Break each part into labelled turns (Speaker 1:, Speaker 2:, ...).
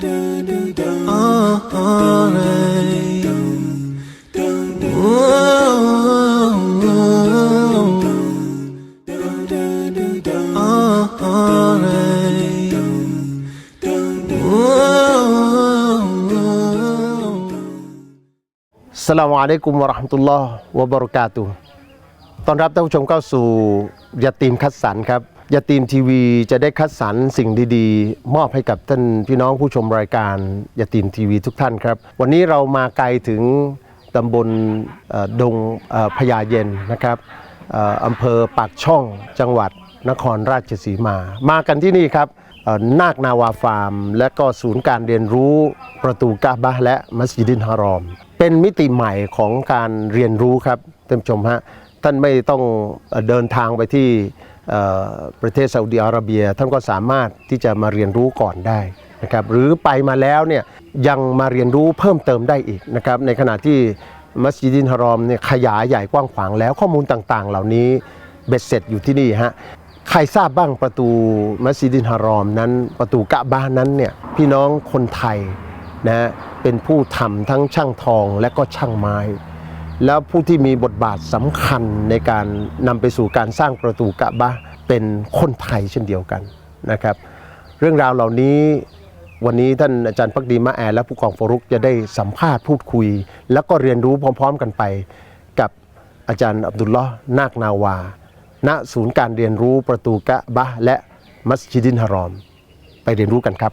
Speaker 1: สลามอะลัยกุมวะเราะห์มะตุลลอฮ์วะบะเราะกาตุฮ์ต้อนรับท่านผู้ชมเข้าสู่ยาตีมคัดสรรครับ ยาตีมทีวีจะได้คัดสรรสิ่งดีๆ มอบให้กับท่านพี่น้องผู้ชมรายการยาตีมทีวีทุกท่านครับ วันนี้เรามาไกลถึงตำบลดงพญาเย็นนะครับอำเภอปากช่องจังหวัดนครราชสีมา มากันที่นี่ครับนาคนาวาฟาร์ม และก็ศูนย์การเรียนรู้ประตูกาบะและมัสยิดินฮารอม เป็นมิติใหม่ของการเรียนรู้ครับท่านผู้ชมฮะท่านไม่ต้องเดินทางไปที่ ประเทศซาอุดิอาระเบีย ท่านก็สามารถที่จะมาเรียนรู้ก่อนได้นะครับหรือไปมาแล้วเนี่ยยังมาเรียนรู้เพิ่มเติมได้อีกนะครับในขณะที่มัสยิดินฮารอมเนี่ยขยายใหญ่กว้างขวางแล้วข้อมูลต่างๆ เหล่านี้เบ็ดเสร็จอยู่ที่นี่ฮะใครทราบบ้างประตูมัสยิดินฮารอมนั้น ประตูกะบะห์นั้นเนี่ยพี่น้องคนไทยนะฮะเป็นผู้ทำทั้งช่างทองและก็ช่างไม้ แล้วผู้ที่มีบทบาทสำคัญในการนำไปสู่การสร้างประตูกะบะเป็นคนไทยเช่นเดียวกันนะครับ เรื่องราวเหล่านี้วันนี้ท่านอาจารย์พักดีมะแอร์และผู้กองฟรุกจะได้สัมภาษณ์พูดคุย แล้วก็เรียนรู้พร้อม ๆ กันไป กับอาจารย์อับดุลลอฮ์นาคนาวา ณศูนย์การเรียนรู้ประตูกะบะและมัสยิดินฮารอม ไปเรียนรู้กันครับ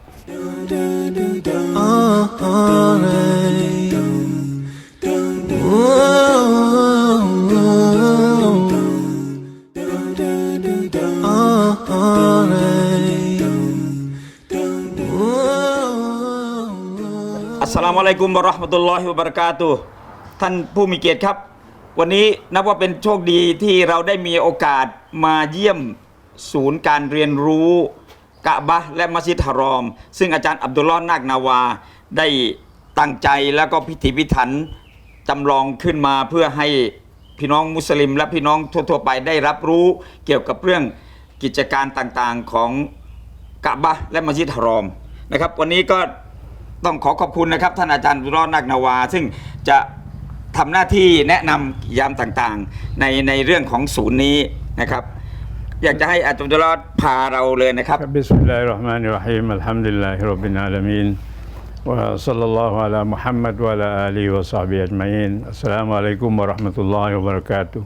Speaker 2: อัสสลามุอะลัยกุมวะเราะห์มะตุลลอฮิวะบะเราะกาตุฮ์ท่านผู้มีเกียรติครับ วันนี้นับว่าเป็นโชคดีที่เราได้มีโอกาสมาเยี่ยมศูนย์การเรียนรู้กะบะและมัสยิดฮารอม ซึ่งอาจารย์อับดุลลอฮ์นาคนาวา ได้ตั้งใจแล้วก็พิถีพิถัน จำลองขึ้นมาเพื่อให้พี่น้องมุสลิม และพี่น้องทั่วๆไปได้รับรู้เกี่ยวกับเรื่องกิจการต่างๆของกะบะและมัสยิดฮารอมนะครับ วันนี้ก็ต้องขอขอบคุณนะครับท่านอาจารย์รอดนักนาวา ซึ่งจะทำหน้าที่แนะนำยามต่างๆ ในในเรื่องของศูนย์นี้นะครับ อยากจะให้อาจารย์รอดพาเราเลยนะครับ
Speaker 3: บิสมิลลาฮิรเราะห์มานิรเราะฮีมอัลฮัมดุลิลลาฮิร็อบบิลอาลามีน وصلى الله على محمد وعلى آله وصحبه أجمعين السلام عليكم ورحمة الله وبركاته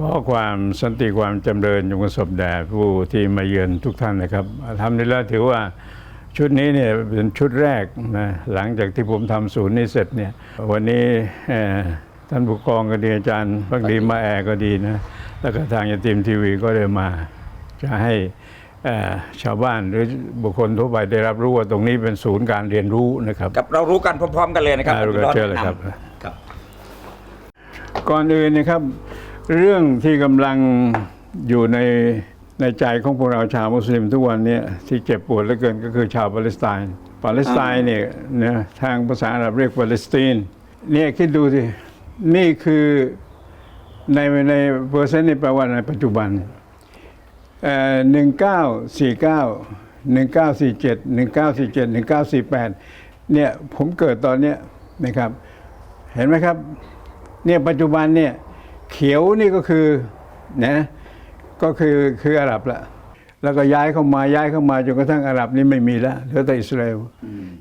Speaker 3: ขอความสันติความจำเริญจงประสบแด่ผู้ที่มาเยือนทุกท่านนะครับทำนี้แล้วถือว่าชุดนี้เนี่ยเป็นชุดแรกนะหลังจากที่ผมทำศูนย์นี้เสร็จเนี่ยวันนี้เอ่อท่านผู้กองก็ดีอาจารย์พักดีมาแอร์ก็ดีนะแล้วก็ทางยาตีมทีวีก็ได้มา จะให้เอ่อ ชาวบ้านหรือบุคคลทั่วไปได้รับรู้ว่าตรงนี้เป็นศูนย์การเรียนรู้นะครับ
Speaker 2: กับเรารู้กันพร้อมๆ กันเลยนะครับ
Speaker 3: อ่ารู้กัน
Speaker 2: อาจารย์
Speaker 3: เชิญเลยครับ
Speaker 2: แนะนำครับ
Speaker 3: ก่อนอื่นนะครับ เรื่องที่กำลังอยู่ในในใจของพวกเราชาวมุสลิมทุกวันเนี้ที่เจ็บปวดเหลือเกินก็คือชาวปาเลสไตน์ปาเลสไตน์เนี่ยนะทางภาษาอาหรับเรียกปาเลสไตน์เนี่ยคิดดูสินี่คือในในเปอร์เซ็นต์นี่แปลว่าในปัจจุบัน หนึ่งเก้าสี่เก้าหนึ่งเก้าสี่เจ็ดหนึ่งเก้าสี่เจ็ดหนึ่งเก้าสี่แปดเนี่ยผมเกิดตอนเนี้ยนะครับ เห็นไหมครับเนี่ยปัจจุบันเนี่ยเขียวนี่ก็คือนะก็คือคืออาหรับละแล้วก็ย้ายเข้ามาย้ายเข้ามาจนกระทั่งอาหรับนี่ไม่มีแล้วเหลือแต่อิสราเอล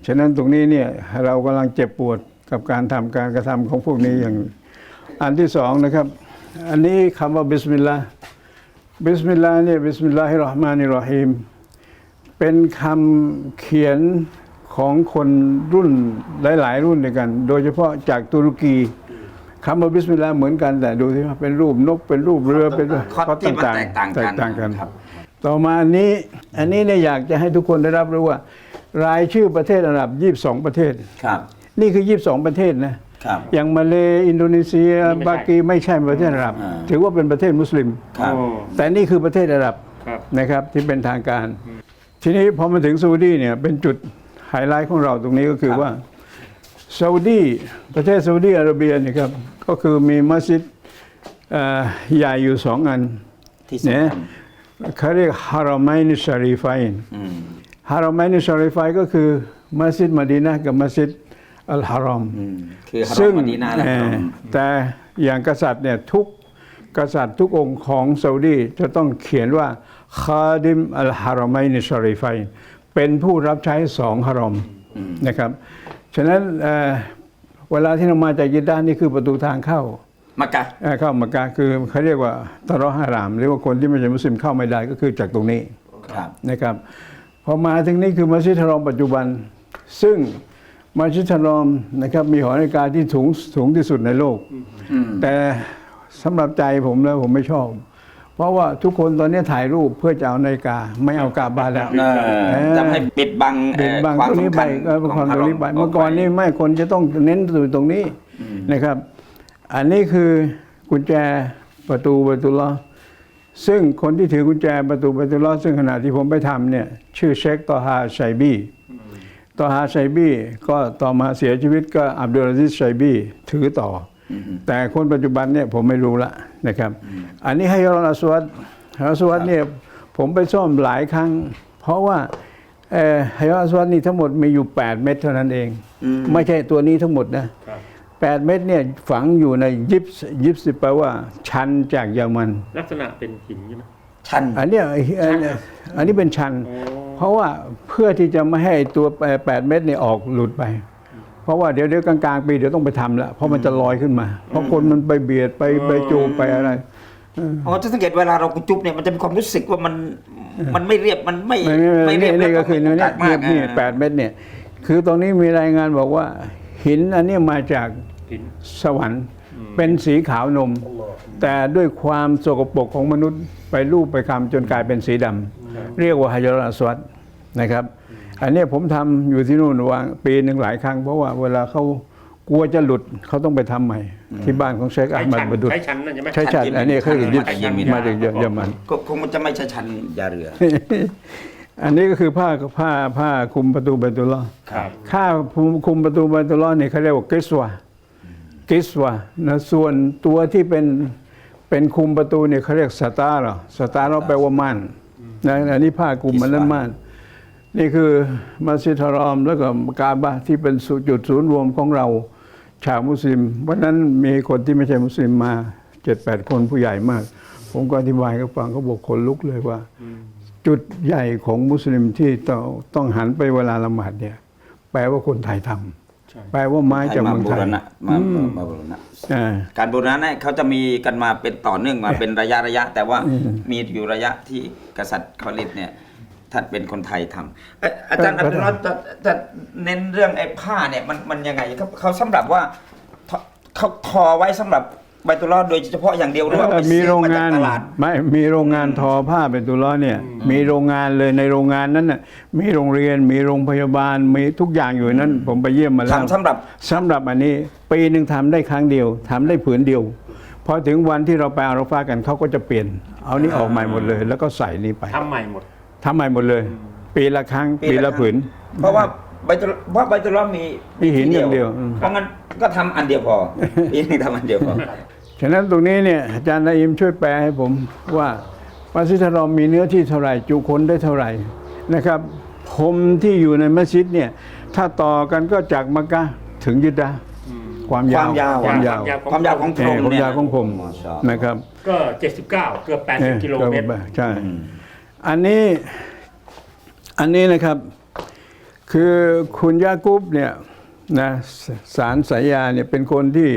Speaker 3: ฉะนั้นตรงนี้เนี่ยเรากำลังเจ็บปวดกับการทำการกระทำของพวกนี้อย่าง อันที่สองนะครับ อันนี้คำว่าบิสมิลลาห์ บิสมิลลาห์เนี่ยบิสมิลลาฮิรเราะห์มานิรเราะฮีมเป็นคำเขียนของคนรุ่นหลาย ๆ รุ่นด้วยกัน โดยเฉพาะจากตุรกีคำว่าบิสมิลลาห์เหมือนกันแต่ดูสิว่าเป็นรูปนกเป็นรูปเรือเป็น
Speaker 2: ข้อที่มันแตกต่างกัน
Speaker 3: แตกต่างกัน
Speaker 2: ครับ
Speaker 3: ต่อมาอันนี้อันนี้เนี่ยอยากจะให้ทุกคนได้รับรู้ว่า รายชื่อประเทศอาหรับ 22 ประเทศ
Speaker 2: ครับ
Speaker 3: นี่คือ 22 ประเทศนะ
Speaker 2: ครับ
Speaker 3: อย่างมาเลอินโดนีเซีย
Speaker 4: นี่ไม่ใช่
Speaker 3: บากีไม่ใช่ประเทศอาหรับ
Speaker 2: อ่า
Speaker 3: ถือว่าเป็นประเทศมุสลิม
Speaker 2: ครับ
Speaker 3: แต่นี่คือประเทศอาหรับ
Speaker 4: ครับ
Speaker 3: นะครับที่เป็นทางการ ทีนี้พอมาถึงซาอุดีเนี่ยเป็นจุดไฮไลท์ของเราตรงนี้ก็คือ
Speaker 2: ครับ
Speaker 3: ว่าซาอุดีประเทศซาอุดีอาระเบียเนี่ยครับก็คือมีมัสยิดเอ่อใหญ่อยู่สองอัน
Speaker 2: ที่
Speaker 3: เนี่
Speaker 2: สำ
Speaker 3: ย
Speaker 2: คัญ
Speaker 3: เขาเรียกฮารอมัยนิชารีไฟน์
Speaker 2: อืม
Speaker 3: ฮารอมัยนิชารีไฟน์ก็คือมัสยิดมะดีนะห์กับมัสยิด อัลฮารอม
Speaker 2: อืมคือฮารอ
Speaker 3: ซึ่ง
Speaker 2: มมดีนาและ
Speaker 3: เอ่
Speaker 2: ฮาร
Speaker 3: อ
Speaker 2: อม
Speaker 3: แต่อย่างกษัตริย์เนี่ยทุกกษัตริย์ทุกองค์ของซาอุดีจะต้องเขียนว่าคาดิมอัลฮารอมัยนิชาริฟัยเป็นผู้รับใช้สองฮารอมนะครับ ฉะนั้นเอ่อเวลาที่เรามาจากยิดด้านนี่คือประตูทางเข้า
Speaker 2: มักกะ
Speaker 3: เอ่อเข้ามักกะคือเขาเรียกว่าตะเราะฮาราม หรือว่าคนที่ไม่ใช่มุสลิมเข้าไม่ได้ก็คือจากตรงนี้
Speaker 2: ครับ
Speaker 3: นะครับพอมาถึงนี้คือมัสยิดฮารอมปัจจุบัน ซึ่ง มัสยิดฮารอมนะครับมีหอนาฬิกาที่สูงสูงที่สุดในโลก แต่สำหรับใจผมแล้วผมไม่ชอบ เพราะว่าทุกคนตอนนี้ถ่ายรูปเพื่อจะเอานาฬิกา ไม่เอากาบานแล้ว
Speaker 2: เออจะให้ปิดบังเอ่
Speaker 3: เป็น
Speaker 2: อบา
Speaker 3: ง
Speaker 2: ความ
Speaker 3: ตรงนี้
Speaker 2: สำ
Speaker 3: ไป
Speaker 2: คัญ
Speaker 3: เออความ
Speaker 2: ข
Speaker 3: ต
Speaker 2: ฮา
Speaker 3: รง
Speaker 2: ร
Speaker 3: นี้ไปเมื่อก่อนนี่ไม่คนจะต้องเน้นอยู่ตรงนี้นะครับ อันนี้คือกุญแจประตูประตูลอฮ์ซึ่งคนที่ถือกุญแจประตูประตูลอฮ์ซึ่งขณะที่ผมไปทำเนี่ย ชื่อเชคตอฮาชัยบี ตอฮาชัยบีก็ต่อมาเสียชีวิตก็อับดุลอาซิซชัยบีถือต่ออแต่คนปัจจุบันเนี่ยผมไม่รู้ละนะครับ อันนี้ให้ยรอนอัสวัดอัสวัดเนี่ยผมไปซ่อมหลายครั้ง เพราะว่าเอ่อไฮยอัสวัดนี่ทั้งหมดมีอยู่ 8 เม็ดเท่านั้นเอง ไม่ใช่ตัวนี้ทั้งหมดนะ8เม็ดเนี่ยฝังอยู่ในยิปส์ยิปส์แปลว่าชันจากเยอรมัน
Speaker 4: ลักษณะเป็นหินใช่ไหม
Speaker 2: ชัน
Speaker 3: อันเนี้ยอันเนี้ยอันนี้เป็นชัน เพราะว่าเพื่อที่จะไม่ให้ตัว 8 เม็ดเนี่ยออกหลุดไป เพราะว่าเดี๋ยวเดี๋ยวกลางๆปีเดี๋ยวต้องไปทำละเพราะมันจะลอยขึ้นมา เพราะคนมันไปเบียดไปไปจูบไปอะไร
Speaker 2: อ๋อจะสังเกตเวลาเราจุ๊บเนี่ยมันจะมีความรู้สึกว่ามันมันไม่เรียบมันไม่
Speaker 3: ไม่ไม่
Speaker 2: เรี
Speaker 3: นี่
Speaker 2: ยบ
Speaker 3: นี่ก็คือ
Speaker 2: แล้
Speaker 3: นี่
Speaker 2: วก็
Speaker 3: นี่
Speaker 2: มี
Speaker 3: นี่
Speaker 2: โอกาสมาก
Speaker 3: แปดเม็ดเนี่ย คือตรงนี้มีรายงานบอกว่า หินอันเนี้ยมาจาก
Speaker 4: หิน
Speaker 3: สวรรค์ เป็นสีขาวนม แต่ด้วยความสกปรกของมนุษย์ไปรูปไปคำจนกลายเป็นสีดำเรียกว่าฮายารัสวัตนะครับ อันเนี้ยผมทำอยู่ที่นู่นวางปีหนึ่งหลายครั้ง เพราะว่าเวลาเขากลัวจะหลุดเขาต้องไปทำใหม่ ที่บ้านของเชคอา
Speaker 4: ใช้
Speaker 3: ห์มัด
Speaker 4: ชัน
Speaker 3: บดุษ
Speaker 4: ใช้ชันนั่นใช่ไหม
Speaker 3: ใช่ใช่อันนี้เขาอยู่ยึดมาจากเยอรมัน
Speaker 2: ก็คงมันจะไม่ใช่ชันยาเรือ
Speaker 3: อันนี้ก็คือผ้าผ้าผ้าคลุมประตูเบตุลลอฮ์
Speaker 4: ครับ
Speaker 3: ผ้าคลุมคลุมประตูเบตุลลอฮ์เนี่ยเขาเรียกว่ากิสวา กิสวานะส่วนตัวที่เป็นเป็นคุมประตูเนี่ยเขาเรียกสตาร์เหรอสตาร์เราแปลว่าม่านนะอันนี้ผ้าคลุมมันนั่นม่าน นี่คือมัสยิดฮารอมแล้วก็กาบะที่เป็นจุดศูนย์รวมของเราชาวมุสลิมวันนั้นมีคนที่ไม่ใช่มุสลิมมาเจ็ดแปดคนผู้ใหญ่มาก ผมก็อธิบายเขาฟังเขาบอกคนลุกเลยว่า จุดใหญ่ของมุสลิมที่ต้องต้องหันไปเวลาละหมาดเนี่ย แปลว่าคนไทยทำ แปลว่าไม้จาก
Speaker 2: มา
Speaker 3: เมือง
Speaker 2: บู
Speaker 3: ไท
Speaker 2: ร
Speaker 3: ย
Speaker 2: ณะมามาบูรณะ
Speaker 3: อ่า
Speaker 2: การบูรณะเนี่ยเขาจะมีกันมาเป็นต่อเนื่องมาเป็นระยะระยะ แต่ว่ามีอยู่ระยะที่กษัตริย์คอลิดเนี่ยท่านเป็นคนไทยทำเอ่ออาจารย์อับดุลลอฮ์จะจะเน้นเรื่องไอ้ผ้าเนี่ยมันมันยังไงเขาเขาสำหรับว่าทเขาทอไว้สำหรับ ใบตุลลอฮ์โดยเฉพาะอย่างเดียวหรือว่าไป
Speaker 3: มี
Speaker 2: ซื้อ
Speaker 3: โรง
Speaker 2: มจ
Speaker 3: งากน
Speaker 2: ตลาด
Speaker 3: ไม่มีโรงงานทอผ้าเป็นตุล้อเนี่ย มีโรงงานเลยในโรงงานนั้นน่ะมีโรงเรียนมีโรงพยาบาลมีทุกอย่างอยู่นั้น ผมไปเยี่ยมมาแล้ว
Speaker 2: ทำสำหรับ
Speaker 3: สำหรับอันนี้ปีหนึ่งทำได้ครั้งเดียวทำได้ผืนเดียวพอถึงวันที่เราไปอาราฟากันเขาก็จะเปลี่ยน เอานี่ออกใหม่หมดเลย แล้วก็ใส่นี่ไป
Speaker 4: ทำใหม่หมด
Speaker 3: ทำใหม่หมดเลย ปีละครั้งปีละผืน
Speaker 2: เพราะว่าใบตุลเพราะใบตุลลอฮ์มี
Speaker 3: มีหินอย่างเดียวอืม
Speaker 2: เพราะงั้นก็ทำอันเดียวพอปีนึงทำอันเดียวพอ
Speaker 3: ฉะนั้นตรงนี้เนี่ยอาจารย์นาอิมช่วยแปลให้ผมว่ามัสยิดฮารอมมีเนื้อที่เท่าไหร่จุคนได้เท่าไหร่นะครับผมที่อยู่ในมัสยิดเนี่ยถ้าต่อกันก็จากมักกะห์ถึงยิดดาห์ความยาว
Speaker 2: ความยาว
Speaker 3: ความยาว
Speaker 2: ความยาวของพ
Speaker 3: เอ
Speaker 2: ร
Speaker 3: อ
Speaker 2: ม
Speaker 3: ความ
Speaker 2: เนี่ย
Speaker 3: ยาวของผม
Speaker 2: มาชาอัลลอฮ์
Speaker 3: นะครับ
Speaker 4: ก็ 79 เกือบ 80 กิโลเมตร
Speaker 3: ออใช่อันนี้อันนี้นะครับ คือคุณยากุบเนี่ยนะสสารสายยาเนี่ยเป็นคนที่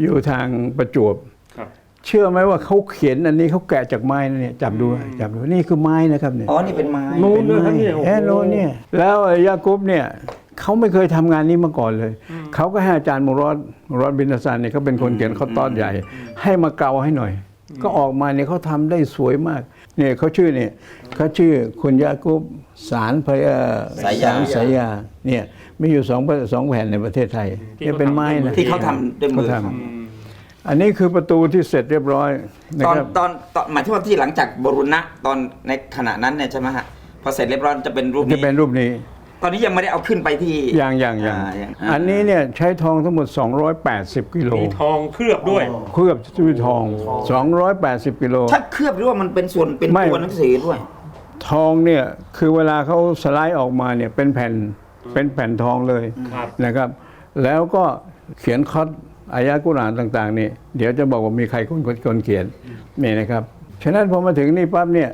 Speaker 3: อยู่ทางประจวบ
Speaker 4: ครับ
Speaker 3: เชื่อไหมว่าเขาเขียนอันนี้เขาแกะจากไม้นะเนี่ยจับดูจับดูนี่คือไม้นะครับเนี่ย
Speaker 2: อ๋อนี่เป็นไม้
Speaker 4: นู้น
Speaker 3: เป็น
Speaker 4: ด้วยครับ
Speaker 3: ไม้
Speaker 4: เนี่ยโอ้โห
Speaker 3: แอนโนเนี่ยแล้วไอ้ยากุบเนี่ยเขาไม่เคยทำงานนี้มาก่อนเลย เขาก็ให้อาจารย์มุรอดมุรอดบินฮัสซันเนี่ยเขาเป็นคนเขียนเขาตอนใหญ่ ให้มาเกาให้หน่อย ก็ออกมาเนี่ยเขาทำได้สวยมาก เนี่ยเขาชื่อเนี่ยเขาชื่อคุณยากุบสารพยา
Speaker 2: สายยา
Speaker 3: รสายยาเนี่ยมีอยู่สองสองแผ่นในประเทศไทยเนี่ยเป็นไม้นะ
Speaker 2: ที่เขาทำด้วยมือ
Speaker 3: เขาทำอันนี้คือประตูที่เสร็จเรียบร้อยนะ
Speaker 2: ตอน
Speaker 3: ครับ
Speaker 2: ตอนตอนหมายถึงว่าที่หลังจากบรุณะตอนในขณะนั้นเนี่ยใช่ไหมฮะพอเสร็จเรียบร้อยจะเป็นรูป
Speaker 3: จะ
Speaker 2: นี้
Speaker 3: เป็นรูปนี้
Speaker 2: ต อนนี้ยังไม่ได้เอาขึ้นไปที่
Speaker 3: อย่างอย่างอย่าง
Speaker 2: อ่าอย่าง
Speaker 3: อันนี้เนี่ยใช้ทองทั้งหมด 280 กิโล
Speaker 4: มีทองเคลือบด้วย
Speaker 3: เคลือบด้วยทอง 280 กิโล
Speaker 2: ถ้าเคลือบหรือว่ามันเป็นส่วนเป็น
Speaker 3: ไม่
Speaker 2: ตัวหนังสือด้วย
Speaker 3: ทองเนี่ยคือเวลาเขาสไลด์ออกมาเนี่ยเป็นแผ่นเป็นแผ่นทองเลย
Speaker 4: ครับ
Speaker 3: นะครับ แล้วก็เขียนคอดอายะกุรอานต่าง ๆ นี่ เดี๋ยวจะบอกว่ามีใครคนคนคนเขียนนี่นะครับ ฉะนั้นพอมาถึงนี่ปั๊บเนี่ย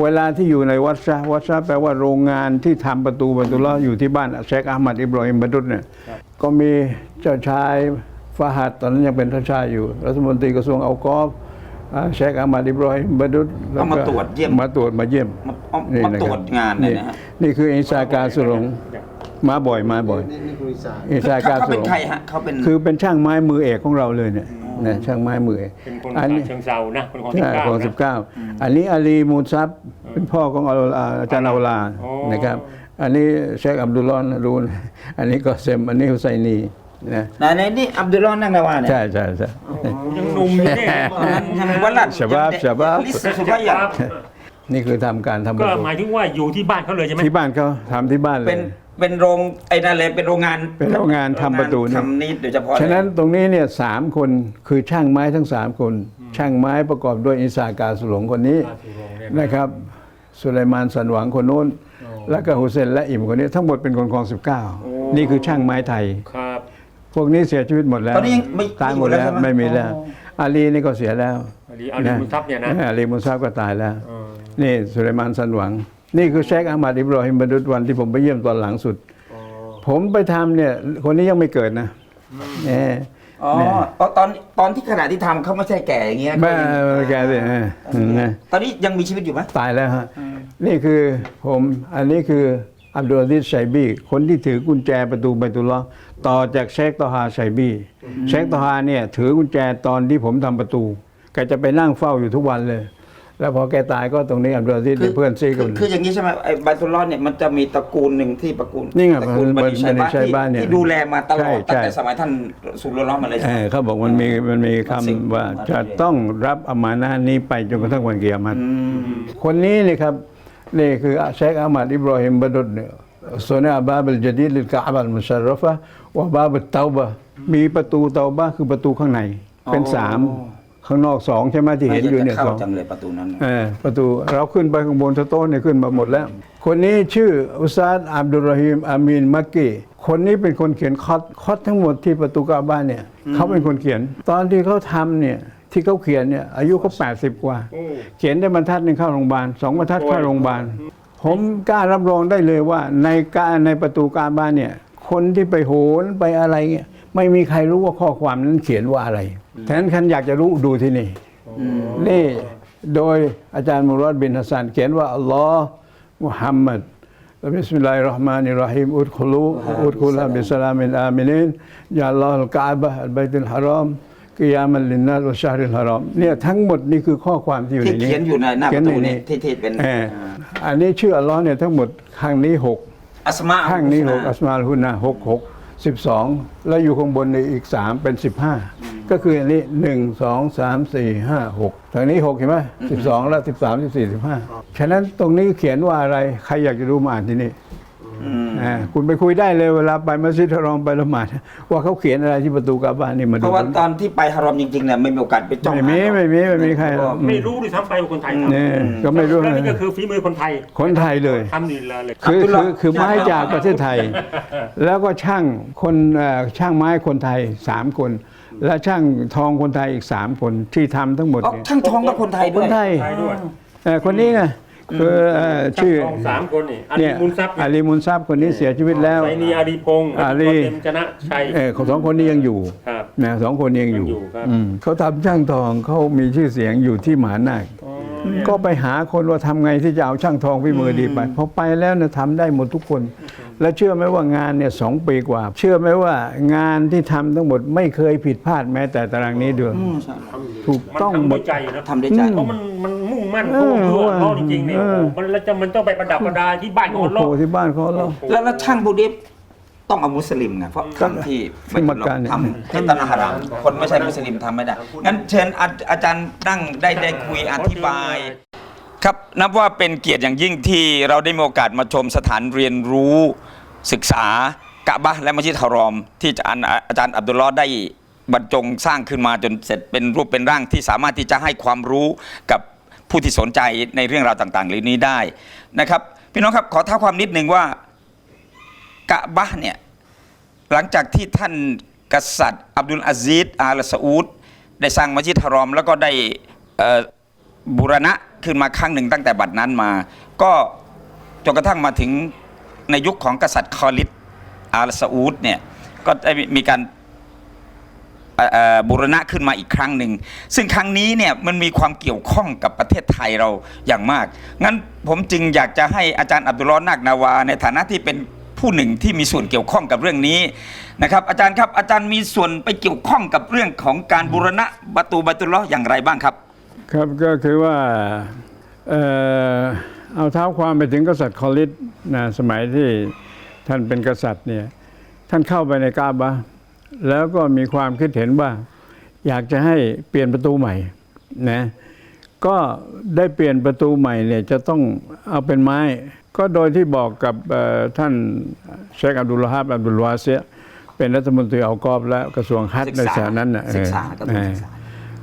Speaker 3: เวลาที่อยู่ในวัดซะวัดซะแปลว่าโรงงานที่ทำประตูประตูล้ออยู่ที่บ้านเชคอามัดอิบรอฮิมบดุษเนี่ยก็มีเจ้าชายฟาฮัดตอนนั้นยังเป็นท่านชายอยู่ รัฐมนตรีกระทรวงเอากอฟอ่าเชคอามัดอิบรอฮิมบดุษแล้
Speaker 2: เอามาตรวจเยี่ยม
Speaker 3: มาตรวจมาเยี่ยม
Speaker 2: มาเอา
Speaker 3: นี่
Speaker 2: มา
Speaker 3: นะ
Speaker 2: ต
Speaker 3: ค
Speaker 2: ร
Speaker 3: บ
Speaker 2: วจงานเลยนะฮะ
Speaker 3: นี่คืออิสากาสุรงมาบ่อยมาบ่อย
Speaker 1: นี่คืออีสาน
Speaker 3: อิสากา
Speaker 2: เขา
Speaker 3: สุ
Speaker 2: เป็
Speaker 3: ร
Speaker 2: น
Speaker 3: ง
Speaker 2: ใครฮะเขาเป็น
Speaker 3: คือเป็นช่างไม้มือเอกของเราเลยเนี่ย นะช่างไม้มือเอก
Speaker 4: เป็นคน
Speaker 3: อัน
Speaker 4: ฉะ
Speaker 3: นี้
Speaker 4: เชิงเซานะเป็นคนที่
Speaker 3: ใช่
Speaker 4: เก้า
Speaker 3: ของ
Speaker 4: นะ
Speaker 3: สิบเก้าอันนี้อาลีมูซับเป็นพ่อของอัลลาอาจารย์อัลลา
Speaker 4: โอ้
Speaker 3: นะครับ อันนี้เชคอับดุลลอฮ์นะรูนอันนี้ก็เซมอันนี้ฮุไซนีนะ
Speaker 2: ไหนๆนี่อับดุลลอฮ์นั่งนาวาเนี่ย
Speaker 3: ใช่ใช่ใช่
Speaker 4: ยังหนุ่มอยู่เนี่ย
Speaker 2: ยังวัลลัด
Speaker 3: ชะบาบชะบาบ
Speaker 2: ลิสสุภาพ
Speaker 4: ครับ
Speaker 3: นี่คือทำการทำประ
Speaker 4: ก็
Speaker 3: ตู
Speaker 4: หมายถึงว่าอยู่ที่บ้านเขาเลยใช่ไหม
Speaker 3: ที่บ้านเขาทำที่บ้านเล
Speaker 2: เป็
Speaker 3: ย
Speaker 2: น เป็นโรงไอ้นั่นเลยเป็นโรงงาน
Speaker 3: เป็นโรงงานทำประตูเนี่ย
Speaker 2: ทำนิดโดยเฉพาะเลย
Speaker 3: ฉะนั้นตรงนี้เนี่ยสามคนคือช่างไม้ทั้งสามคน ช่างไม้ประกอบด้วยอิสากาสุหลงคนนี้
Speaker 4: อ่าสุรงเนี่ย
Speaker 3: นะครับสุไลมานสันหวังคนโน้นแล้วก็ฮุเซนและอิมคนนี้ ทั้งหมดเป็นคนคลอง 19 นี่คือช่างไม้ไทย
Speaker 4: ครับ
Speaker 3: พวกนี้เสียชีวิตหมดแล้ว
Speaker 2: ตอนนี้ยังไม่
Speaker 3: ตายหมดแล้ว
Speaker 2: ไม่
Speaker 3: ไม่
Speaker 2: อยู่
Speaker 3: มี
Speaker 2: แล้
Speaker 3: แล้ว
Speaker 2: วใช่ไหม
Speaker 3: อาลีนี่ก็เสียแล้ว
Speaker 4: อาลีอาลีมุนทับเนี่ยนะ
Speaker 3: อาลีมุนซับก็ตายแล้ว
Speaker 4: เออ
Speaker 3: นี่สุไลมานสันหวัง นี่คือเชคอามัดอิบรอฮิมบดุษวันที่ผมไปเยี่ยมตอนหลังสุด
Speaker 4: อ๋อ
Speaker 3: ผมไปทำเนี่ย คนนี้ยังไม่เกิดนะเออ
Speaker 2: อ๋ออ๋อตอนตอนที่ขณะที่ทำเขาไม่ใช่แก่อย่างเงี้ย
Speaker 3: แม่
Speaker 2: เขายัง
Speaker 3: แกสิเออนะ
Speaker 2: ตอนนี้ยังมีชีวิตอยู่ไหม
Speaker 3: ตายแล้วฮะนี่คือผมอันนี้คืออับดุลอาซิซไซบีคนที่ถือกุญแจประตูไบตุลลอฮ์ต่อจากเชคตอฮาไซบีเชคตอฮาเนี่ยถือกุญแจตอนที่ผมทำประตูแกจะไปนั่งเฝ้าอยู่ทุกวันเลย แล้วพอแกตายก็ตรงนี้อับดุลอาซิซเป็นเพื่อนซีกัน
Speaker 2: คือคืออย่างนี้ใช่ไหมไอ้บาตุลลอนเนี่ยมันจะมีตระกูลหนึ่งที่ตระกูล
Speaker 3: นี่ไง
Speaker 2: ตระกูล
Speaker 3: บั
Speaker 2: บั
Speaker 3: น
Speaker 2: นิชัย
Speaker 3: บันิชัยบ้า
Speaker 2: บ้านน
Speaker 3: เนี่ย
Speaker 2: ที่ดูแลมาตลอด
Speaker 3: ใช่
Speaker 2: ตั้ง
Speaker 3: ใช่
Speaker 2: แต่สมัยท่านสุลล้อฮ์มาเลย
Speaker 3: เออเขาบอกมันมีมันมี
Speaker 2: มันสิ่ง
Speaker 3: คำว่าจะต้องรับอามานะห์นี้ไปจนกระทั่งวันเกียรติ
Speaker 2: อืม
Speaker 3: คนนี้นี่ครับนี่คือเชคอามัดอิบรอฮิมบดุลเนี่ยโซนอาบาบลจดีดลิลกะอับลมุชารรฟะวะบาบลเตาบะมีประตูเตาบะคือประตูข้างในเป็นสาม ข้างนอกสองใช่ไหมที่เห็นอยู่เนี่ย
Speaker 2: เข้า
Speaker 3: สอง
Speaker 2: จังเลยประตูนั้น
Speaker 3: เออประตูเราขึ้นไปข้างบนโต๊ะเนี่ยขึ้นมาหมดแล้ว คนนี้ชื่ออุซาดอับดุลรหิมอามีนมักกีคนนี้เป็นคนเขียนคอดคอดทั้งหมดที่ประตูกาบ้านเนี่ยเขาเป็นคนเขียน ตอนที่เขาทำเนี่ยที่เขาเขียนเนี่ยอายุเขา80กว่า
Speaker 4: โอ้
Speaker 3: เขียนได้บรรทัดหนึ่งเข้าโรงพยาบาลสองบรรทัดเข้าโรงพยาบาลผมกล้ารับรองได้เลยว่าในการในประตูการบ้านเนี่ยคนที่ไปโหนไปอะไรเงี้ย ไม่มีใครรู้ว่าข้อความนั้นเขียนว่าอะไรแทนคันอยากจะรู้ดูที่นี่นี่โดยอาจารย์มุรอดบินฮัสซันเขียนว่าอัลลอฮ์มุฮัมมัดบิสมิลลาฮิรเราะห์มานิรเราะฮีมอุดคุลูอุดคุลาบิสลามินอามินินยาอัลลอฮ์อัลกะบะฮ์อัลบัยตุลฮารอมกิยามันลินนัสวะชาริลฮารอมเนี่ยทั้งหมดนี่คือข้อความที่อยู่ใน
Speaker 2: ที่
Speaker 3: นี้
Speaker 2: เขียนอยู่ในหน้าประตูนี่ที่ที่เป็น
Speaker 3: เอออันนี้ชื่ออัลลอฮ์เนี่ยทั้งหมดข้างนี้หก
Speaker 2: อัสมา
Speaker 3: ข้างนี้หกอัสมาลฮุนนะหกหก สิบสองแล้วอยู่ข้างบนในอีกสามเป็นสิบห้าก็คืออันนี้หนึ่งสองสามสี่ห้าหกทางนี้หกเห็นไหมสิบสองแล้วสิบสามสิบสี่สิบห้าฉะนั้นตรงนี้เขียนว่าอะไร ใครอยากจะรู้มาอ่านที่นี่
Speaker 2: อืม
Speaker 3: อ่า คุณไปคุยได้เลยเวลาไปมัสยิดฮารอมไปละหมาดว่าเขาเขียนอะไรที่ประตูกาบานนี่มา
Speaker 2: เพ
Speaker 3: ดู
Speaker 2: ราะว่าตอนที่ไปฮารอมจริงๆเนี่ยไม่มีโอกาสไปจ้อง
Speaker 3: ไม่มี
Speaker 2: หาหรอก
Speaker 3: ไม่มีไม่มีใครหรอก
Speaker 4: ไม่รู้ด้วยซ้ำไปว่าคนไทยทำ
Speaker 3: เนี่ยก็ไม่รู้
Speaker 4: แล้ว
Speaker 3: นะ
Speaker 4: นี่ก็คือฝีมือคนไทย
Speaker 3: คนไทยเลย
Speaker 4: ทำดีเลย
Speaker 3: คือ
Speaker 2: อับดุลลอ
Speaker 3: คือ
Speaker 2: ฮ์
Speaker 3: คือไม้จากประเทศไทย แล้วก็ช่างคนเอ่อช่างไม้คนไทยสามคนและช่างทองคนไทยอีกสามคนที่ทำทั้งหมด
Speaker 2: อ๋อ
Speaker 3: เนี่ย
Speaker 2: ช่างทองก็คนไทย
Speaker 3: ค
Speaker 2: ด้วย
Speaker 3: นไทย
Speaker 4: ไทยด้วย
Speaker 3: เอ่อคนนี้ไง คือเอ่อชื่อ
Speaker 4: ช่างทองสามคนนี่อาลี
Speaker 3: เนี่ย
Speaker 4: มุนซับ
Speaker 3: อาลีมุนซับคนนี้เสียชีวิตแล้ว
Speaker 4: ไซนีอาลีพงศ์
Speaker 3: อาลี
Speaker 4: เต็มชนะชัย
Speaker 3: เออของสองคนนี้ยังอยู่
Speaker 4: ครับ
Speaker 3: นะสองคนนี้ยังอยู่
Speaker 4: ยังอยู่ครับ
Speaker 3: อืมเขาทำช่างทองเขามีชื่อเสียงอยู่ที่มหานาคก็ไปหาคนว่าทำไงที่จะเอาช่างทองพี่มือดีไปพอไปแล้วนะทำได้หมดทุกคน แล้วเชื่อไหมว่างานเนี่ยสองปีกว่า เชื่อไหมว่างานที่ทำทั้งหมดไม่เคยผิดพลาดแม้แต่ตารางนี้เดียว
Speaker 2: อืมใช่
Speaker 3: ถูก
Speaker 4: มัน
Speaker 3: ต้อง
Speaker 4: ทำ
Speaker 3: หม
Speaker 4: ด้ว
Speaker 3: ด
Speaker 4: ยใจนะ
Speaker 2: ทำด้วยใจ
Speaker 4: เพราะมันมัน มุ่งมั่น
Speaker 3: เอ
Speaker 4: เขา
Speaker 3: อ
Speaker 4: เพื่อ
Speaker 3: ว่า
Speaker 4: เขาจริงๆเนี่ย
Speaker 3: เออ
Speaker 4: มันแล้วจะมันต้องไปประดับประดาที่บ้านของ
Speaker 3: โอ้
Speaker 4: คนโล
Speaker 3: โห
Speaker 4: ก
Speaker 3: ที่บ้านเขาแล้ว
Speaker 2: แล้วแล้วช่างพวกนี้ต้องเอามุสลิมไงเพราะ
Speaker 3: ก็
Speaker 2: ทำที่
Speaker 3: ที่มักกะเนี่ย
Speaker 2: ทำที่ตะนาฮารามคนไม่ใช่มุสลิมทำไม่ได้ งั้นเชิญอาอาจารย์นั่งได้ได้คุยอธิบาย ครับนับว่าเป็นเกียรติอย่างยิ่งที่เราได้มีโอกาสมาชมสถานเรียนรู้ศึกษากะบะห์และมัสยิดฮารอม ที่อาจารย์อาจารย์อับดุลลอฮ์ได้บรรจงสร้างขึ้นมาจนเสร็จเป็นรูปเป็นร่างที่สามารถที่จะให้ความรู้กับ ผู้ที่สนใจในเรื่องราวต่างๆเหล่านี้ได้นะครับ พี่น้องครับขอท้าความนิดหนึ่งว่ากะบะเนี่ยหลังจากที่ท่านกษัตริย์ อับดุลอาซีดอาลซาอูดได้สร้างมัสยิดฮารอม แล้วก็ได้บูรณะขึ้นมาครั้งหนึ่งตั้งแต่บัดนั้นมา ก็จนกระทั่งมาถึงในยุคของกษัตริย์คอลิดอาลซาอูดเนี่ยก็ได้มีการ บูรณะขึ้นมาอีกครั้งหนึ่ง ซึ่งครั้งนี้เนี่ยมันมีความเกี่ยวข้องกับประเทศไทยเราอย่างมาก งั้นผมจึงอยากจะให้อาจารย์อับดุลลอฮ์นักนาวา ในฐานะที่เป็นผู้หนึ่งที่มีส่วนเกี่ยวข้องกับเรื่องนี้นะครับอาจารย์ครับอาจารย์มีส่วนไปเกี่ยวข้องกับเรื่องของการบูรณะประตูบัตุลลอฮ์อย่างไรบ้างครับ
Speaker 3: ครับก็คือว่าเออเอาเท้าความไปถึงกษัตริย์คอลิดนะสมัยที่ท่านเป็นกษัตริย์เนี่ยท่านเข้าไปในกาบะ แล้วก็มีความคิดเห็นว่า อยากจะให้เปลี่ยนประตูใหม่นะก็ได้เปลี่ยนประตูใหม่เนี่ยจะต้องเอาเป็นไม้ ก็โดยที่บอกกับเอ่อท่านเชคอับดุลลาฮับอับดุลวาเซียเป็นรัฐมนตรีเอากอบและกระทรวงฮัจญ์ใน
Speaker 2: ศึกษา
Speaker 3: สมัยนั้นน่ะ
Speaker 2: ศึกษา
Speaker 3: เออ
Speaker 2: ก็ต้องศึกษา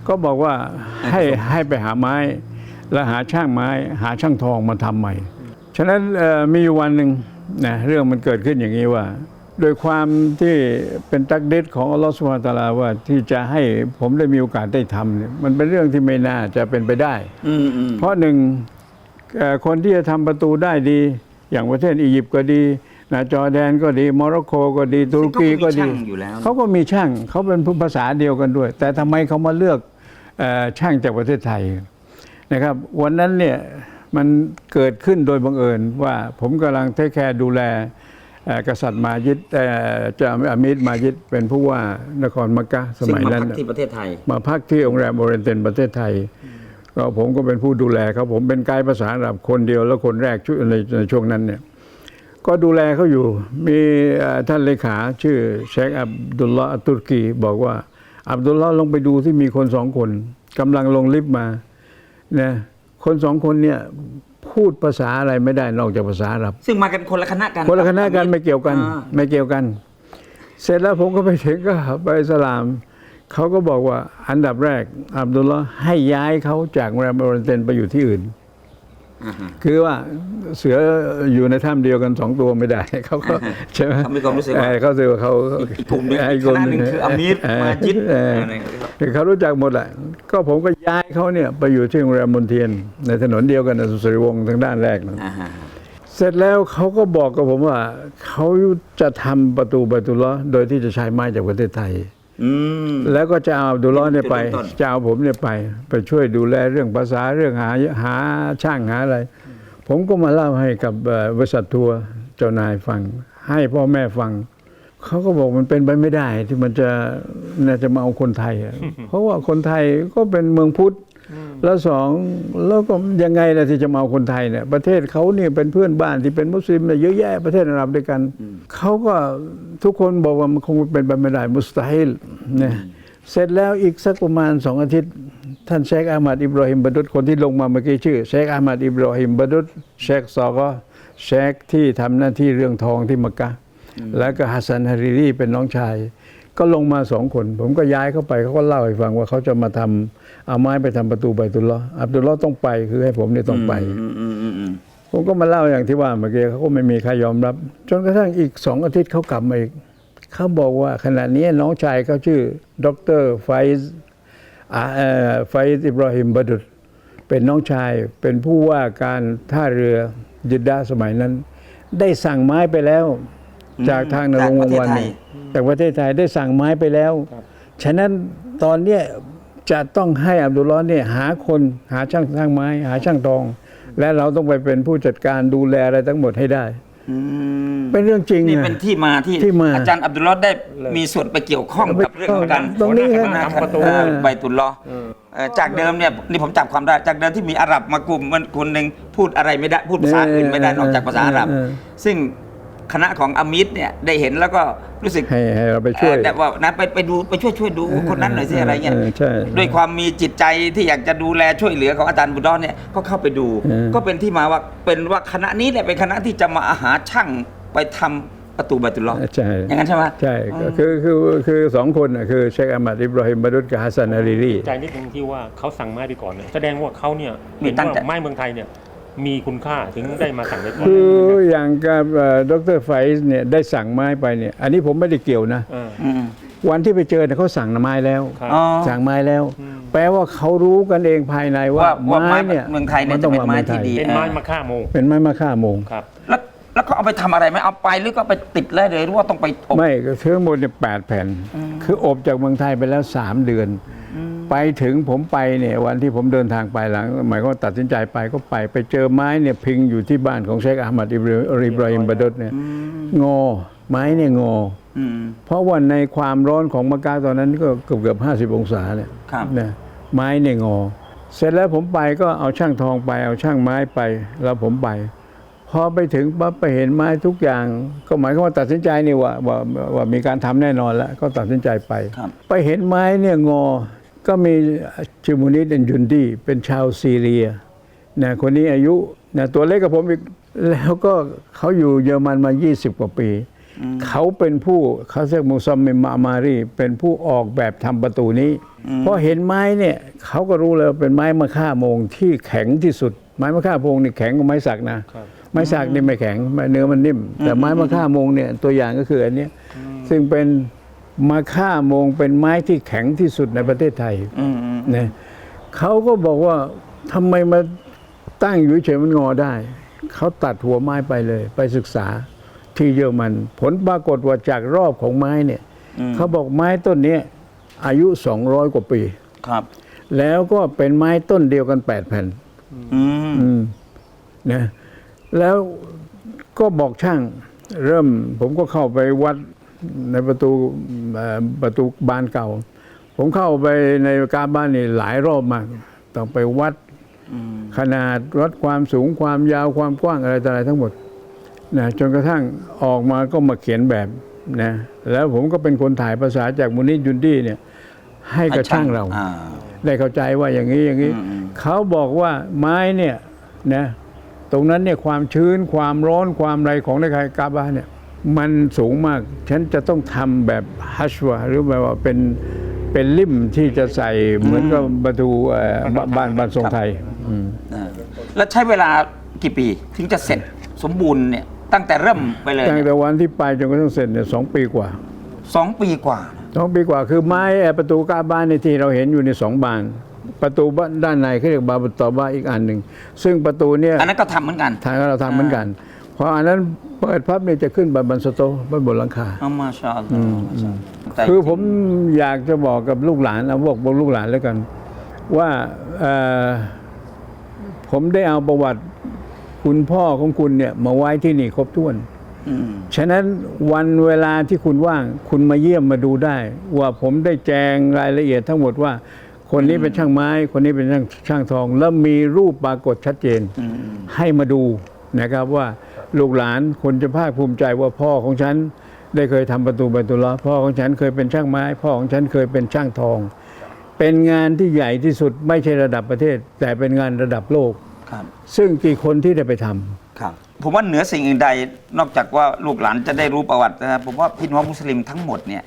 Speaker 3: ก็บอกว่าให้ให้ไปหาไม้ แล้วหาช่างไม้ หาช่างทองมาทำใหม่ ฉะนั้นเอ่อมีอยู่วันหนึ่งนะเรื่องมันเกิดขึ้นอย่างนี้ว่า โดยความที่เป็นตักเด็ดของอัลลอฮฺสุบฮานะฮูวะตะอาลาว่าที่จะให้ผมได้มีโอกาสได้ทำเนี่ยมันเป็นเรื่องที่ไม่น่าจะเป็นไปได้
Speaker 2: อืมอืม
Speaker 3: เพราะหนึ่งเอ่อคนที่จะทำประตูได้ดี อย่างประเทศอียิปต์ก็ดีนะจอร์แดนก็ดีโมร็อกโกก็ดีตุรกีก็ดี
Speaker 2: ซึ่งเขาก็มีช่างอยู่แล้ว
Speaker 3: เขาก็มีช่างเขาเป็นภาษาเดียวกันด้วย แต่ทำไมเขามาเลือกเอ่อช่างจากประเทศไทยนะครับ วันนั้นเนี่ยมันเกิดขึ้นโดยบังเอิญว่าผมกำลังเทคแคร์ดูแลเอ่อ กษัตริย์มายิดเอ่อเจะอามิดมายิดเป็นผู้ว่านครมักกะส
Speaker 2: ซึ่ง
Speaker 3: มัย
Speaker 2: มา
Speaker 3: นั้น
Speaker 2: พักที่ประเทศไทย
Speaker 3: มาพักที่โรงแรมโอเรนเตนประเทศไทยก็ผมก็เป็นผู้ดูแลเขาผมเป็นไกด์ภาษาอาหรับคนเดียวแล้วคนแรกช่วยในในช่วงนั้นเนี่ยก็ดูแลเขาอยู่มีเอ่อท่านเลขาชื่อเชคอับดุลลาห์อัตตุรกี บอกว่า อับดุลลาห์ลงไปดูที่มีคนสองคนกำลังลงลิฟต์มาเนี่ยคนสองคนเนี่ย พูดภาษาอะไรไม่ได้นอกจากภาษาอาหรับ
Speaker 2: ซึ่งมากันคนละคณะกัน
Speaker 3: คนละคณะกันไม่เกี่ยวกัน
Speaker 2: อ่า
Speaker 3: ไม่เกี่ยวกัน เสร็จแล้วผมก็ไปถึงก็ไปสลาม เขาก็บอกว่าอันดับแรก อับดุลลาห์ให้ย้ายเขาจากโรงแรมโอเรนเตนไปอยู่ที่อื่น
Speaker 2: อ่าฮะ
Speaker 3: คือว่าเสืออยู่ในถ้ำเดียวกันสองตัวไม่ได้เขาก็ใช่ไหม
Speaker 2: เขามีความรู้สึกว่า
Speaker 3: เออเขาสึกว่าเขา
Speaker 2: อีกกลุ่มหนึ่ง
Speaker 3: ไอ้
Speaker 2: อีกคณะหนึ่งคืออามีร
Speaker 3: เมา
Speaker 2: จิด
Speaker 3: เออ
Speaker 2: อะไรอย่างเงี้ย
Speaker 3: เขารู้จักหมดแหละก็ผมก็ย้ายเขาเนี่ยไปอยู่ที่โรงแรมมนเทียน ในถนนเดียวกันในสุสริวงศ์ทางด้านแรกนะ
Speaker 2: อ่าฮะ
Speaker 3: เสร็จแล้วเขาก็บอกกับผมว่า เขาจะทำประตูบาตุลลอฮ์โดยที่จะใช้ไม้จากประเทศไทย
Speaker 2: อืม
Speaker 3: แล้วก็จะเอาอับดุลลอฮ์เนี่ยไป
Speaker 2: เป็นต้น
Speaker 3: จะเอาผมเนี่ยไป ไปช่วยดูแลเรื่องภาษาเรื่องหาหาช่างหาอะไร ผมก็มาเล่าให้กับเอ่อบริษัททัวร์เจ้านายฟัง ให้พ่อแม่ฟัง เขาก็บอกมันเป็นไปไม่ได้ที่มันจะน่าจะมาเอาคนไทยอะ เพราะว่าคนไทยก็เป็นเมืองพุทธ แล้วสองแล้วก็ยังไงล่ะที่จะมาเอาคนไทยเนี่ยประเทศเขาเนี่ยเป็นเพื่อนบ้านที่เป็นมุสลิมเนี่ยเยอะแยะประเทศอาหรับด้วยกันเขาก็ทุกคนบอกว่ามันคงเป็นไปไม่ได้มุสตาฮิลเนี่ยเสร็จแล้วอีกสักประมาณสองอาทิตย์ ท่านเชคอามัดอิบราฮิมบดุษคนที่ลงมาเมื่อกี้ชื่อเชคอามัดอิบราฮิมบดุษเชคซอก็เชคที่ทำหน้าที่เรื่องทองที่มักกะแล้วก็ฮัสซันฮาริรีเป็นน้องชาย ก็ลงมาสองคน ผมก็ย้ายเข้าไปเขาก็เล่าให้ฟังว่าเขาจะมาทำ เอาไม้ไปทำประตูใบตุลลอฮ์อับดุลลอฮ์ต้องไปคือให้ผมเนี่ยต้องไป
Speaker 2: อืมอืมอืมอืม
Speaker 3: ผมก็มาเล่าอย่างที่ว่าเมื่อกี้เขาก็ไม่มีใครยอมรับ จนกระทั่งอีกสองอาทิตย์เขากลับมาอีกเขาบอกว่าขณะนี้น้องชายเขาชื่อ ดรไฟซ์อ่าเอ่อไฟซ์อิบราฮิมบดุษเป็นน้องชายเป็นผู้ว่าการท่าเรือยิดดาห์สมัยนั้น ได้สั่งไม้ไปแล้ว จากทางนรงค์วงศ์วันเนี่ยจากประเทศไทยได้สั่งไม้ไปแล้ว ฉะนั้นตอนเนี้ย จะต้องให้อับดุลลอฮ์เนี่ยหาคนหาช่างสร้างไม้ หาช่างทอง และเราต้องไปเป็นผู้จัดการดูแลอะไรทั้งหมดให้ได้
Speaker 2: อืม
Speaker 3: เป็นเรื่องจริง
Speaker 2: นี่
Speaker 3: อะ
Speaker 2: เป็นที่มาที่
Speaker 3: ที่มา
Speaker 2: อาจารย์อับดุลลอฮ์ได้มีส่วนไปเกี่ยวข้องกับเรื่องของการ
Speaker 3: ตรงนี้
Speaker 2: ทำประตูใบตุลลอฮ์เอ่อจากเดิมเนี่ยนี่ผมจับความได้จากเดิมที่มีอาหรับมากลุ่มมันคนหนึ่งพูดอะไรไม่ได้พูดภาษาอื่นไม่ได้นอกจากภาษาอาหรับ
Speaker 3: เออ
Speaker 2: ซึ่ง คณะของอามิดเนี่ยได้เห็นแล้วก็รู้สึก
Speaker 3: ให้ให้เราไปช่วย
Speaker 2: เอ่อแต่ว่านะไปไปดูไปช่วยช่วยดูคนนั้นหน่อยสิอะไรเงี้ย
Speaker 3: เออใช่
Speaker 2: ด้วยความมีจิตใจที่อยากจะดูแลช่วยเหลือของอาจารย์บุญรอดเนี่ยก็เข้าไปดู
Speaker 3: เออ
Speaker 2: ก็เป็นที่มาว่าเป็นว่าคณะนี้เนี่ยเป็นคณะที่จะมาหาช่างไปทำประตูบาตุลลอฮ์
Speaker 3: ใช่
Speaker 2: อย่างนั้นใช่ไหม
Speaker 3: ใช่ก็คือคือคือสองคนน่ะคือเชคอามัดอิบราฮิมบดุษกับฮัสซันอาลีรี
Speaker 4: ใจนิดนึงที่ว่าเขาสั่งไม้ไปก่อนเนี่ยแสดงว่าเขาเนี่ย
Speaker 2: มี
Speaker 4: เห็น
Speaker 2: ตั้ง
Speaker 4: ว่า
Speaker 2: ใจ
Speaker 4: ไม้เมืองไทยเนี่ย มีคุณค่าถึงได้มาสั่งไว้ก่อน
Speaker 3: คืออย่างกับดรไฟส์เนี่ยได้สั่งไม้ไปเนี่ย อันนี้ผมไม่ได้เกี่ยวนะ
Speaker 4: เออ
Speaker 2: อืม
Speaker 3: วันที่ไปเจอเนี่ยเขาสั่งไม้แล้ว
Speaker 4: ครับ
Speaker 2: อ๋อ
Speaker 3: สั่งไม้แล้วแปลว่าเขารู้กันเองภายในว่า
Speaker 2: ว่าว่าไม้
Speaker 3: ไม้เนี่ย
Speaker 2: เมืองไทยเนี่ย
Speaker 3: นต้อง
Speaker 2: จะเป็นไม้ที่ดี
Speaker 4: เป็นไม้มะค่าโมง
Speaker 3: เป็นไม้มะค่าโมง
Speaker 4: ครับ
Speaker 2: แล้วแล้วก็เอาไปทำอะไรไหมเอาไปหรือก็เอาไปติดเลยหรือว่าต้องไปอบ
Speaker 3: ไม่ก็ทั้งหมดเนี่ยแปดแผ่น คืออบจากเมืองไทยไปแล้วสามเดือน ไปถึงผมไปเนี่ยวันที่ผมเดินทางไปหลัง หมายความว่าตัดสินใจไปก็ไปไปเจอไม้เนี่ยพิงอยู่ที่บ้านของเชคอามัดอิบริบราฮิมบดดเนี่ยงอไม้เนี่ยงอ
Speaker 2: อืม
Speaker 3: เพราะว่าในความร้อนของมะกาตอนนั้นก็เกือบเกือบห้าสิบองศาเนี่ย
Speaker 2: ครับ
Speaker 3: นะไม้เนี่ยงอ เสร็จแล้วผมไปก็เอาช่างทองไป เอาช่างไม้ไปแล้วผมไปพอไปถึงปั๊บไปเห็นไม้ทุกอย่าง ก็หมายความว่าตัดสินใจนี่ว่าว่าว่ามีการทำแน่นอนแล้ว ก็ตัดสินใจไป
Speaker 2: ครับ
Speaker 3: ไปเห็นไม้เนี่ยงอ ก็มีจิมูนิดเดนยุนดีเป็นชาวซีเรียนะคนนี้อายุนะตัวเล็กกับผมอีกแล้วก็เขาอยู่เยอรมันมา 20 กว่าปี เขาเป็นผู้เขาเรียกมุซัมมิมมามารีเป็นผู้ออกแบบทำประตูนี้ เพราะเห็นไม้เนี่ยเขาก็รู้เลยว่าเป็นไม้มะค่าโมงที่แข็งที่สุด ไม้มะค่าโมงนี่แข็งกว่าไม้สักนะ
Speaker 4: ครับ
Speaker 3: ไม้สักนี่ไม่แข็งเนื้อมันนิ่ม แต่ไม้มะค่าโมงเนี่ยตัวอย่างก็คืออันเนี้ยซึ่งเป็น มะค่าโมงเป็นไม้ที่แข็งที่สุดในประเทศไทย
Speaker 2: อืมอืม
Speaker 3: นะเขาก็บอกว่าทำไมมาตั้งอยู่เฉยๆมันงอได้ เขาตัดหัวไม้ไปเลย ไปศึกษาที่เยอรมัน ผลปรากฏว่าจากรอบของไม้เนี่ยเขาบอกไม้ต้นเนี้ยอายุ 200 กว่าปี
Speaker 2: ครับ
Speaker 3: แล้วก็เป็นไม้ต้นเดียวกัน 8 แผ่น
Speaker 2: อืม
Speaker 3: อืมนะแล้วก็บอกช่าง เริ่มผมก็เข้าไปวัด ในประตูเอ่อประตูบานเก่า ผมเข้าไปในกาบ้านนี่หลายรอบมาก ต้องไปวัดขนาดวัดความสูงความยาวความกว้างอะไรต่ออะไรทั้งหมดนะจนกระทั่งออกมาก็มาเขียนแบบนะแล้วผมก็เป็นคนถ่ายภาษาจากมูนิยุนดี้เนี่ย ให้กับช่างเรา
Speaker 2: อ่า
Speaker 3: ได้เข้าใจว่าอย่างนี้อย่างนี้
Speaker 2: อืมอืม
Speaker 3: เขาบอกว่าไม้เนี่ยนะตรงนั้นเนี่ยความชื้นความร้อนความอะไรของในไคกาบาเนี่ย มันสูงมาก ฉันจะต้องทำแบบฮัชวาหรือแบบว่าเป็นเป็นลิ่มที่จะใส่เหมือนกับประตูเอ่อบ้านบ้านบ้านทรงไทยอืม
Speaker 2: อ่าแล้วใช้เวลากี่ปีถึงจะเสร็จสมบูรณ์เนี่ยตั้งแต่เริ่มไปเลย
Speaker 3: ตั้ง
Speaker 2: เนี่ย
Speaker 3: แต่วันที่ไปจนกระทั่งเสร็จเนี่ยสองปีกว่า
Speaker 2: สองปีกว่า
Speaker 3: สองปีกว่าคือไม้เอ่อประตูกาบ้านในยที่เราเห็นอยู่ในสองบาน ประตูบ้านด้านในเขาเรียกบาบตอบ้าอีกอันหนึ่งซึ่งประตูเนี่ย
Speaker 2: อันนั้นก็ทำเหมือนกัน
Speaker 3: ทางเราทำเหมือนกันเพราะอันนั้นเปิดพับเนี่ยจะขึ้นบนบันสโตบนบนหลังคา
Speaker 2: อามาชาอัลลอฮ์แต่
Speaker 3: คือผมอยากจะบอกกับลูกหลานเอาบอกบอกลูกหลานแล้วกัน ว่าเอ่อผมได้เอาประวัติคุณพ่อของคุณเนี่ยมาไว้ที่นี่ครบถ้วน
Speaker 2: อืม
Speaker 3: ฉะนั้นวันเวลาที่คุณว่าง คุณมาเยี่ยมมาดูได้ ว่าผมได้แจงรายละเอียดทั้งหมดว่า คนนี้เป็นช่างไม้ คนนี้เป็นช่างช่างทอง แล้วมีรูปปรากฏชัดเจน
Speaker 2: อืม
Speaker 3: ให้มาดูนะครับว่า ลูกหลานคนจะภาคภูมิใจว่าพ่อของฉัน ได้เคยทำประตูใบตุลาพ่อของฉันเคยเป็นช่างไม้ พ่อของฉันเคยเป็นช่างทอง เป็นงานที่ใหญ่ที่สุดไม่ใช่ระดับประเทศ แต่เป็นงานระดับโลก
Speaker 2: ครับ
Speaker 3: ซึ่งกี่คนที่ได้ไปทำ
Speaker 2: ครับผมว่าเหนือสิ่งอื่นใดนอกจากว่าลูกหลานจะได้รู้ประวัตินะครับผมว่าพี่น้องมุสลิมทั้งหมดเนี่ย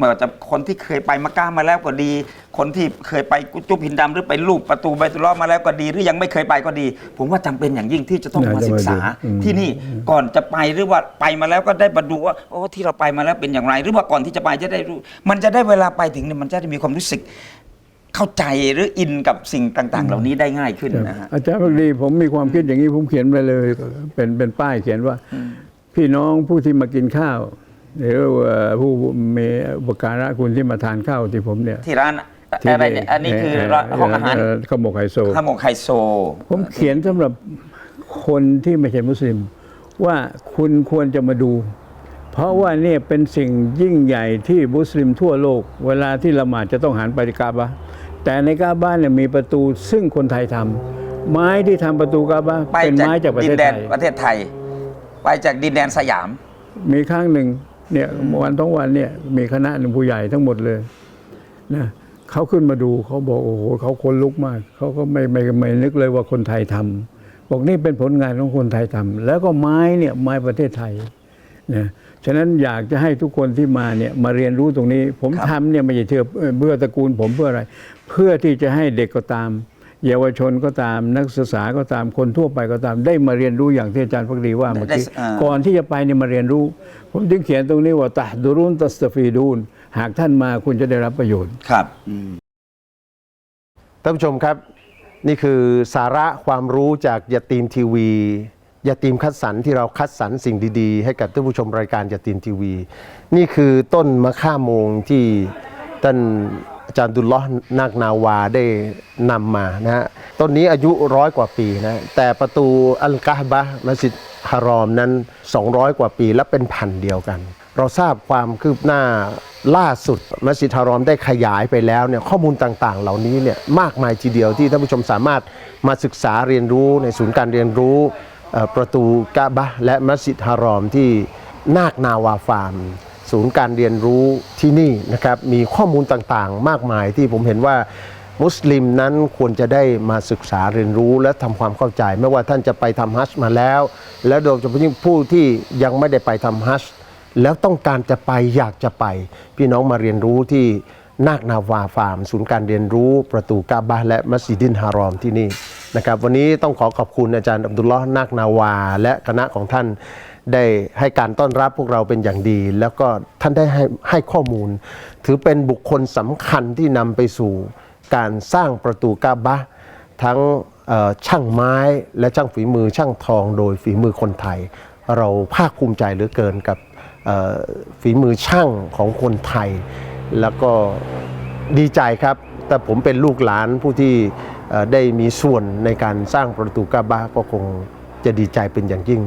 Speaker 2: ไม่ว่าจะคนที่เคยไปมักกะมาแล้วก็ดี คนที่เคยไปกุตุบหินดำหรือไปรูปประตูใบตุลลอฮ์มาแล้วก็ดี หรือยังไม่เคยไปก็ดี ผมว่าจำเป็นอย่างยิ่งที่จะต้อง
Speaker 3: น่า
Speaker 2: มา
Speaker 3: จะ
Speaker 2: ศึกษา
Speaker 3: มาดูอืม
Speaker 2: ที่นี่ก่อนจะไปหรือว่าไปมาแล้วก็ได้มาดูว่าโอ้ที่เราไปมาแล้วเป็นอย่างไร หรือว่าก่อนที่จะไปจะได้รู้ มันจะได้เวลาไปถึงเนี่ยมันจะได้มีความรู้สึกเข้าใจหรืออินกับสิ่งต่าง ๆ เหล่านี้ได้ง่ายขึ้นนะฮะ
Speaker 3: อาจารย์พักดีผมมีความคิดอย่างนี้ผมเขียนไปเลย เป็นเป็นป้ายเขียนว่า พี่น้องผู้ที่มากินข้าว หรือว่าผู้มีอุปการะคุณที่มาทานข้าวที่ผมเนี่ย
Speaker 2: ที่ร้านอะไรเนี่ยอันนี้คือห้องอาหาร
Speaker 3: เข้าวหมกไฮโซ
Speaker 2: ข้าวหมกไฮโซ
Speaker 3: ผมเขียนสำหรับคนที่ไม่ใช่มุสลิม ว่าคุณควรจะมาดู เพราะว่าเนี่ยเป็นสิ่งยิ่งใหญ่ที่มุสลิมทั่วโลก เวลาที่ละหมาดจะต้องหันไปที่กาบะห์แต่ในกาบะห์เนี่ยมีประตูซึ่งคนไทยทำไม้ที่ทำประตูกาบะห์
Speaker 2: ไป
Speaker 3: เป็น
Speaker 2: จาก
Speaker 3: ไม้จากประ
Speaker 2: ดิ
Speaker 3: เท
Speaker 2: น
Speaker 3: ศ
Speaker 2: แด
Speaker 3: ไท
Speaker 2: น
Speaker 3: ย
Speaker 2: ประเทศไทย ไปจากดินแดนสยาม
Speaker 3: มีครั้งหนึ่ง เนี่ยวันท้องวันเนี่ยมีคณะหนึ่งผู้ใหญ่ทั้งหมดเลยนะเขาขึ้นมาดูเขาบอกโอ้โหเขาคนลุกมากเขาก็ไม่ไม่ไม่นึกเลยว่าคนไทยทำบอกนี่เป็นผลงานของคนไทยทำแล้วก็ไม้เนี่ยไม้ประเทศไทยนะฉะนั้นอยากจะให้ทุกคนที่มาเนี่ยมาเรียนรู้ตรงนี้ ผม
Speaker 2: ครับ
Speaker 3: ทำเนี่ยไม่ใช่เพื่อเพื่อตระกูลผมเพื่ออะไร เพื่อที่จะให้เด็กก็ตาม เยาวชนก็ตามนักศึกษาก็ตามคนทั่วไปก็ตาม ได้มาเรียนรู้อย่างที่อาจารย์พักดีว่าเมื่อกี้
Speaker 2: ได้อ่า
Speaker 3: ก่อนที่จะไปเนี่ยมาเรียนรู้ ผมจึงเขียนตรงนี้ว่าตะดูรุนตัสตฟีดูนหากท่านมาคุณจะได้รับประโยชน์
Speaker 2: ครับ
Speaker 1: ท่านผู้ชมครับ นี่คือสาระความรู้จากยาตีมทีวียาตีมคัดสรรที่เราคัดสรรสิ่งดีๆ ให้กับท่านผู้ชมรายการยาตีมทีวี นี่คือต้นมะข่าโมงที่ท่าน อาจารย์ดุลลอฮ์นาคนาวาได้นำมานะฮะต้นนี้อายุร้อยกว่าปีนะแต่ประตูอัลกะฮบะมัสยิดฮารอมนั้น 200 กว่าปีและเป็นพันเดียวกัน เราทราบความคืบหน้าล่าสุดมัสยิดฮารอมได้ขยายไปแล้วเนี่ยข้อมูลต่างๆ เหล่านี้เนี่ยมากมายทีเดียวที่ท่านผู้ชมสามารถมาศึกษาเรียนรู้ในศูนย์การเรียนรู้ประตูกะบะและมัสยิดฮารอมที่นาคนาวาฟาร์ม ศูนย์การเรียนรู้ที่นี่นะครับมีข้อมูลต่างๆ มากมายที่ผมเห็นว่ามุสลิมนั้นควรจะได้มาศึกษาเรียนรู้และทำความเข้าใจ ไม่ว่าท่านจะไปทำฮัจญ์มาแล้ว และโดยเฉพาะยิ่งผู้ที่ยังไม่ได้ไปทำฮัจญ์แล้วต้องการจะไปอยากจะไป พี่น้องมาเรียนรู้ที่นาคนาวาฟาร์ม ศูนย์การเรียนรู้ประตูกาบะและมัสยิดินฮารอมที่นี่นะครับวันนี้ต้องขอขอบคุณอาจารย์อับดุลลอฮ์นาคนาวา และคณะของท่าน ได้ให้การต้อนรับพวกเราเป็นอย่างดี แล้วก็ท่านได้ให้ให้ข้อมูล ถือเป็นบุคคลสำคัญที่นำไปสู่การสร้างประตูกาบะ ทั้งช่างไม้และช่างฝีมือช่างทองโดยฝีมือคนไทย เราภาคภูมิใจเหลือเกินกับฝีมือช่างของคนไทย แล้วก็ดีใจครับ แต่ผมเป็นลูกหลานผู้ที่ได้มีส่วนในการสร้างประตูกาบะก็คงจะดีใจเป็นอย่างยิ่ง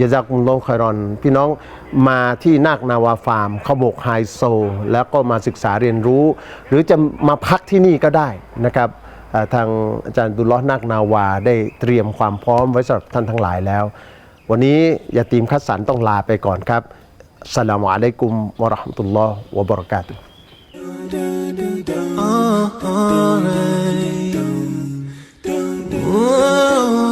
Speaker 1: ยาจากรุลโลคารอน พี่น้องมาที่นาคนาวาฟาร์มขบกไฮโซ แล้วก็มาศึกษาเรียนรู้ หรือจะมาพักที่นี่ก็ได้นะครับทางอาจารย์ดุลล้อนาคนาวาได้เตรียมความพร้อมไว้สำหรับท่านทั้งหลายแล้ว วันนี้ยาตีมคัดสรรต้องลาไปก่อนครับสลามุอะลัยกุมวะราะห์มะตุลลอฮ์วะบะรากาตุฮ์